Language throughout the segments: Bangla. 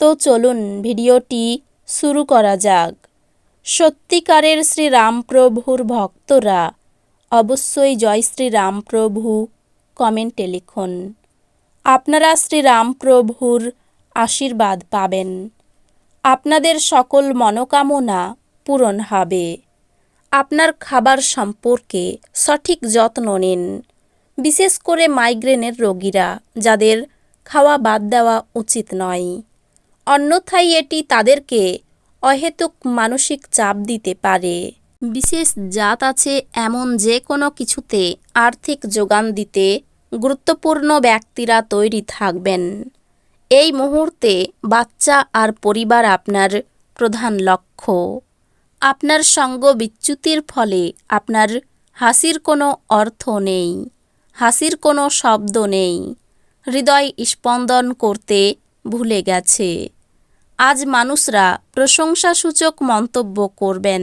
তো চলুন ভিডিওটি শুরু করা যাক। সত্যিকারের শ্রীরামপ্রভুর ভক্তরা অবশ্যই জয় শ্রীরামপ্রভু কমেন্টে লিখুন। আপনারা শ্রীরামপ্রভুর আশীর্বাদ পাবেন। আপনাদের সকল মনোকামনা পূরণ হবে। আপনার খাবার সম্পর্কে সঠিক যত্ন নিন। বিশেষ করে মাইগ্রেনের রোগীরা, যাদের খাওয়া বাদ দেওয়া উচিত নয়। অন্যথায় এটি তাদেরকে অহেতুক মানসিক চাপ দিতে পারে। বিশেষ জাত আছে এমন যে কোনো কিছুতে আর্থিক যোগান দিতে গুরুত্বপূর্ণ ব্যক্তিরা তৈরি থাকবেন। এই মুহূর্তে বাচ্চা আর পরিবার আপনার প্রধান লক্ষ্য। আপনার সঙ্গ বিচ্যুতির ফলে আপনার হাসির কোনো অর্থ নেই, হাসির কোনো শব্দ নেই। হৃদয় স্পন্দন করতে ভুলে গেছে। আজ মানুষরা প্রশংসাসূচক মন্তব্য করবেন,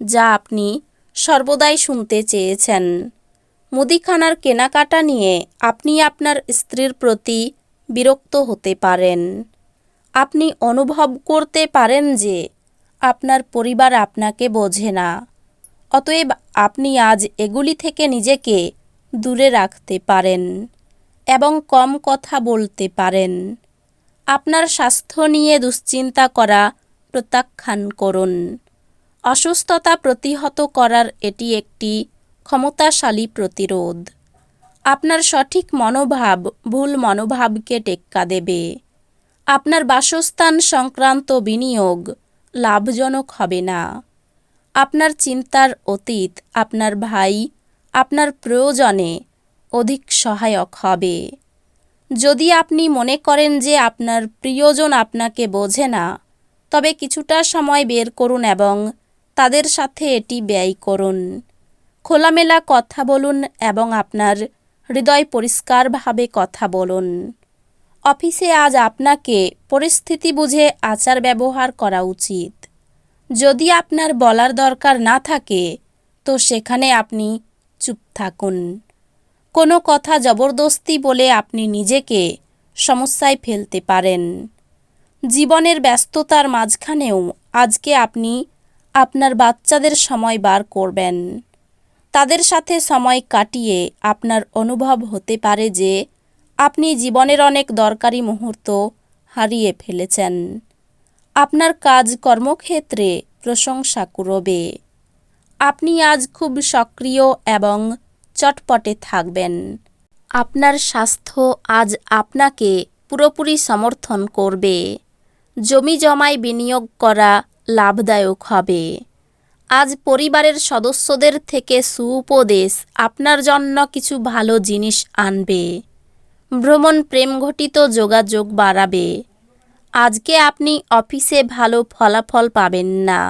যা আপনি সর্বদাই শুনতে চেয়েছেন। মুদিখানার কেনাকাটা নিয়ে আপনি আপনার স্ত্রীর প্রতি বিরক্ত হতে পারেন। আপনি অনুভব করতে পারেন যে আপনার পরিবার আপনাকে বোঝে না। অতএব আপনি আজ এগুলি থেকে নিজেকে দূরে রাখতে পারেন এবং কম কথা বলতে পারেন। আপনার স্বাস্থ্য নিয়ে দুশ্চিন্তা করা প্রত্যাখ্যান করুন। অসুস্থতা প্রতিহত করার এটি একটি ক্ষমতাশালী প্রতিরোধ। আপনার সঠিক মনোভাব ভুল মনোভাবকে টেক্কা দেবে। আপনার বাসস্থান সংক্রান্ত বিনিয়োগ লাভজনক হবে না। আপনার চিন্তার অতীত আপনার ভাই আপনার প্রয়োজনে অধিক সহায়ক হবে। যদি আপনি মনে করেন যে আপনার প্রিয়জন আপনাকে বোঝে না, তবে কিছুটা সময় বের করুন এবং তাদের সাথে এটি ব্যয় করুন। খোলামেলা কথা বলুন এবং আপনার হৃদয় পরিষ্কারভাবে কথা বলুন। অফিসে আজ আপনাকে পরিস্থিতি বুঝে আচার ব্যবহার করা উচিত। যদি আপনার বলার দরকার না থাকে, তো সেখানে আপনি চুপ থাকুন। কোনো কথা জবরদস্তি বলে আপনি নিজেকে সমস্যায় ফেলতে পারেন। জীবনের ব্যস্ততার মাঝখানেও আজকে আপনি আপনার বাচ্চাদের সময় বার করবেন। তাদের সাথে সময় কাটিয়ে আপনার অনুভব হতে পারে যে আপনি জীবনের অনেক দরকারি মুহূর্ত হারিয়ে ফেলেছেন। আপনার কাজ কর্মক্ষেত্রে প্রশংসা কুড়বে আপনি আজ খুব সক্রিয় এবং চটপটে থাকবেন। আপনার স্বাস্থ্য আজ আপনাকে পুরোপুরি সমর্থন করবে। জমি জমায় বিনিয়োগ করা লাভদায়ক হবে। আজ পরিবারের সদস্যদের থেকে সুউপদেশ আপনার জন্য কিছু ভালো জিনিস আনবে। ভ্রমণ প্রেমঘটিত যোগাযোগ বাড়াবে। আজকে আপনি অফিসে ভালো ফলাফল পাবেন না।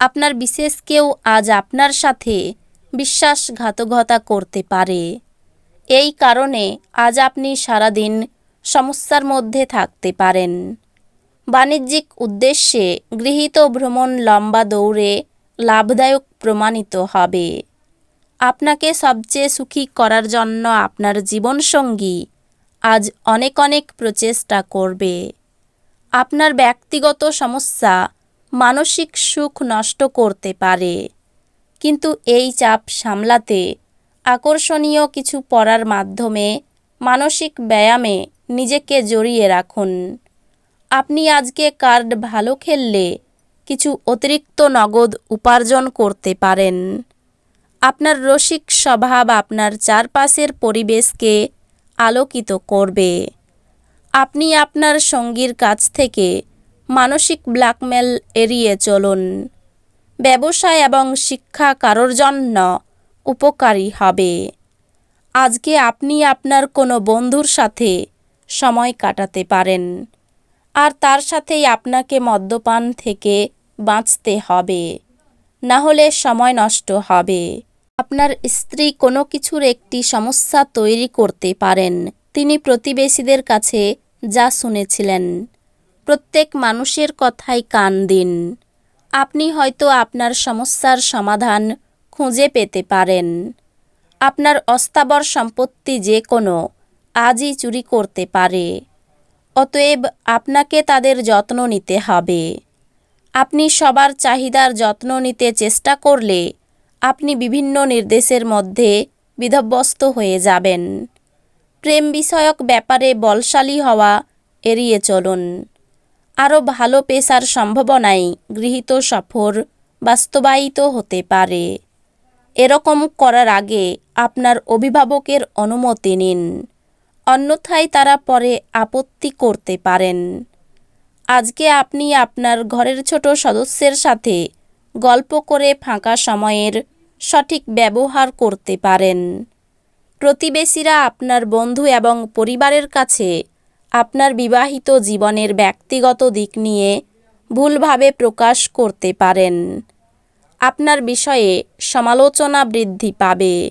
আপনার বিশেষ কেউ আজ আপনার সাথে বিশ্বাসঘাতকতা করতে পারে। এই কারণে আজ আপনি সারাদিন সমস্যার মধ্যে থাকতে পারেন। বাণিজ্যিক উদ্দেশ্যে গৃহীত ভ্রমণ লম্বা দৌড়ে লাভদায়ক প্রমাণিত হবে। আপনাকে সবচেয়ে সুখী করার জন্য আপনার জীবনসঙ্গী আজ অনেক অনেক প্রচেষ্টা করবে। আপনার ব্যক্তিগত সমস্যা মানসিক সুখ নষ্ট করতে পারে। কিন্তু এই চাপ সামলাতে আকর্ষণীয় কিছু পড়ার মাধ্যমে, মানসিক ব্যায়ামে নিজেকে জড়িয়ে রাখুন। আপনি আজকে কার্ড ভালো খেললে কিছু অতিরিক্ত নগদ উপার্জন করতে পারেন। আপনার রসিক স্বভাব আপনার চারপাশের পরিবেশকে আলোকিত করবে। আপনি আপনার সঙ্গীর কাছ থেকে মানসিক ব্ল্যাকমেল এড়িয়ে চলুন। ব্যবসায় এবং শিক্ষা কারোর জন্য উপকারী হবে। আজকে আপনি আপনার কোনো বন্ধুর সাথে সময় কাটাতে পারেন আর তার সাথেই আপনাকে মদ্যপান থেকে বাঁচতে হবে। না হলে সময় নষ্ট হবে। আপনার স্ত্রী কোনো কিছুর একটি সমস্যা তৈরি করতে পারেন। তিনি প্রতিবেশীদের কাছে যা শুনেছিলেন, প্রত্যেক মানুষের কথাই কান দিন। আপনি হয়তো আপনার সমস্যার সমাধান খুঁজে পেতে পারেন। আপনার অস্থাবর সম্পত্তি যে কোনো আজই চুরি করতে পারে। অতএব আপনাকে তাদের যত্ন নিতে হবে। আপনি সবার চাহিদার যত্ন নিতে চেষ্টা করলে আপনি বিভিন্ন নির্দেশের মধ্যে বিধব্যস্ত হয়ে যাবেন। প্রেম বিষয়ক ব্যাপারে বলশালী হওয়া এড়িয়ে চলুন। আরও ভালো পেশার সম্ভাবনায় গৃহীত সফর বাস্তবায়িত হতে পারে। এরকম করার আগে আপনার অভিভাবকের অনুমতি নিন। অন্যথায় তারা পরে আপত্তি করতে পারেন। আজকে আপনি আপনার ঘরের ছোট সদস্যের সাথে গল্প করে ফাঁকা সময়ের সঠিক ব্যবহার করতে পারেন। প্রতিবেশীরা আপনার বন্ধু এবং পরিবারের কাছে আপনার বিবাহিত জীবনের ব্যক্তিগত দিক নিয়ে ভুলভাবে প্রকাশ করতে পারেন। আপনার বিষয়ে সমালোচনা বৃদ্ধি পাবে।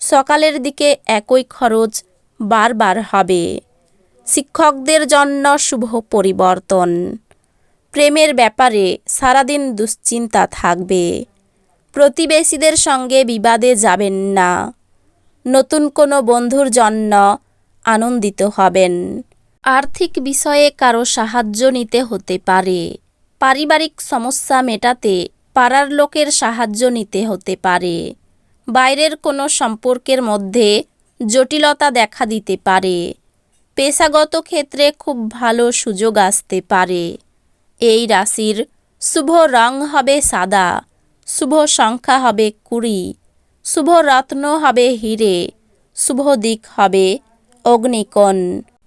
সকালের দিকে একই খরচ বারবার হবে। শিক্ষকদের জন্য শুভ পরিবর্তন। প্রেমের ব্যাপারে সারাদিন দুশ্চিন্তা থাকবে। প্রতিবেশীদের সঙ্গে বিবাদে যাবেন না। নতুন কোনো বন্ধুর জন্য আনন্দিত হবেন। আর্থিক বিষয়ে কারও সাহায্য নিতে হতে পারে। পারিবারিক সমস্যা মেটাতে পাড়ার লোকের সাহায্য নিতে হতে পারে। বাইরের কোনো সম্পর্কের মধ্যে জটিলতা দেখা দিতে পারে। পেশাগত ক্ষেত্রে খুব ভালো সুযোগ আসতে পারে। এই রাশির শুভ রং হবে সাদা, শুভ সংখ্যা হবে কুড়ি, শুভ রত্ন হবে হিরে, শুভ দিক হবে অগ্নিকোণ।